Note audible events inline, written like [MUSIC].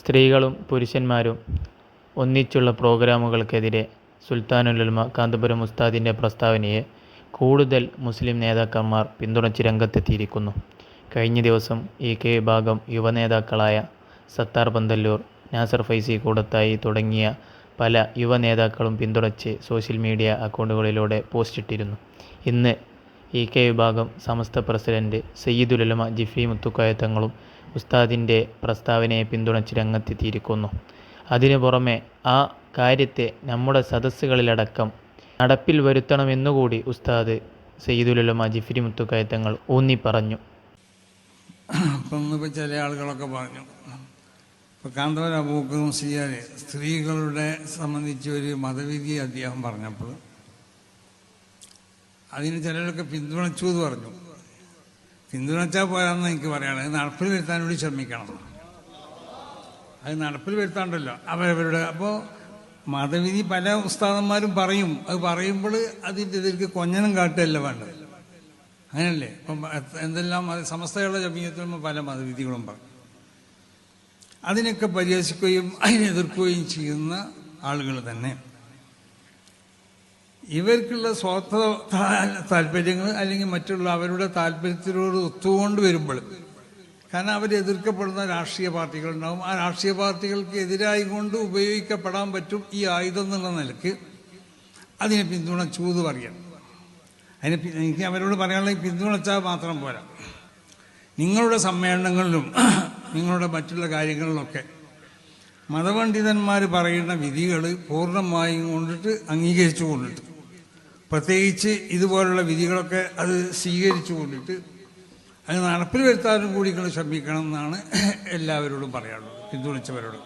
സ്ത്രീകളും പുരുഷന്മാരും ഒന്നിച്ചുള്ള പ്രോഗ്രാമുകൾക്കെതിരെ സുൽത്താനുലുൽമ കാന്തപുരം ഉസ്താദിന്റെ പ്രസ്താവനയെ കൂടുതൽ മുസ്ലിം നേതാക്കന്മാർ പിന്തുണച്ച് രംഗത്തെത്തിയിരിക്കുന്നു. കഴിഞ്ഞ ദിവസം ഇ കെ വിഭാഗം യുവനേതാക്കളായ സത്താർ പന്തല്ലൂർ, നാസർ ഫൈസി കൂടത്തായി തുടങ്ങിയ പല യുവനേതാക്കളും പിന്തുണച്ച് സോഷ്യൽ മീഡിയ അക്കൗണ്ടുകളിലൂടെ പോസ്റ്റിട്ടിരുന്നു. ഇന്ന് ഇ കെ വിഭാഗം സമസ്ത പ്രസിഡന്റ് സയ്യിദുലമ ജിഫി മുത്തുക്കോയ തങ്ങളും ഉസ്താദിന്റെ പ്രസ്താവനയെ പിന്തുണച്ച് രംഗത്തെത്തിയിരിക്കുന്നു. അതിനു പുറമെ ആ കാര്യത്തെ നമ്മുടെ സദസ്സുകളിലടക്കം നടപ്പിൽ വരുത്തണമെന്നുകൂടി ഉസ്താദ് സയ്യിദുലമ ജിഫിരി മുത്തുക്കോയ തങ്ങൾ ഊന്നിപ്പറഞ്ഞു. അപ്പം ഇന്നിപ്പോൾ ചില ആളുകളൊക്കെ പറഞ്ഞു ഇപ്പോൾ കാന്തപുരം അബൂബക്കർ മുസ്ലിയാർ സ്ത്രീകളുടെ സംബന്ധിച്ച് ഒരു മതവിധി അദ്ദേഹം പറഞ്ഞപ്പോൾ അതിന് ചിലരൊക്കെ പിന്തുണച്ചു എന്ന് പറഞ്ഞു. പിന്തുണച്ചാൽ പോരാന്ന് എനിക്ക് പറയണം അത് നടപ്പിൽ വരുത്താൻ വേണ്ടി ശ്രമിക്കണം. അത് നടപ്പിൽ വരുത്താണ്ടല്ലോ. അവരവരുടെ അപ്പോൾ മതവിധി പല ഉസ്താദന്മാരും പറയും. അത് പറയുമ്പോൾ അതിന്റെ ഇതിലേക്ക് കൊഞ്ഞനം കാട്ടുകയല്ല വേണ്ടത്. അങ്ങനല്ലേ? ഇപ്പം എന്തെല്ലാം സമസ്തകളുടെ ജമീയത്തിൽ പല മതവിധികളും പറയും. അതിനൊക്കെ പരിഹസിക്കുകയും അതിനെതിർക്കുകയും ചെയ്യുന്ന ആളുകൾ തന്നെ. ഇവർക്കുള്ള സ്വാർത്ഥ താല്പര്യങ്ങൾ അല്ലെങ്കിൽ മറ്റുള്ള അവരുടെ താല്പര്യത്തിനോട് ഒത്തുകൊണ്ട് വരുമ്പോൾ കാരണം അവർ എതിർക്കപ്പെടുന്ന രാഷ്ട്രീയ പാർട്ടികളുണ്ടാവും. ആ രാഷ്ട്രീയ പാർട്ടികൾക്ക് എതിരായി കൊണ്ട് ഉപയോഗിക്കപ്പെടാൻ പറ്റും ഈ ആയുധം എന്നുള്ള നിലയ്ക്ക് അതിനെ പിന്തുണച്ചു എന്ന് പറയാം. അതിനെ എനിക്ക് അവരോട് പറയാനുള്ള പിന്തുണച്ചാൽ മാത്രം പോരാ. നിങ്ങളുടെ സമ്മേളനങ്ങളിലും [CLEARS THROAT] നിങ്ങളുടെ മറ്റുള്ള കാര്യങ്ങളിലൊക്കെ മതപണ്ഡിതന്മാർ പറയുന്ന വിധികൾ പൂർണമായും കൊണ്ടിട്ട് അംഗീകരിച്ചു കൊണ്ടിട്ട് പ്രത്യേകിച്ച് ഇതുപോലുള്ള വിധികളൊക്കെ അത് സ്വീകരിച്ചു കൊണ്ടിട്ട് അത് നടപ്പിൽ വരുത്താനും കൂടി നിങ്ങൾ ശ്രമിക്കണം എന്നാണ് എല്ലാവരോടും പറയാനുള്ളത് പിന്തുണച്ചവരോട്.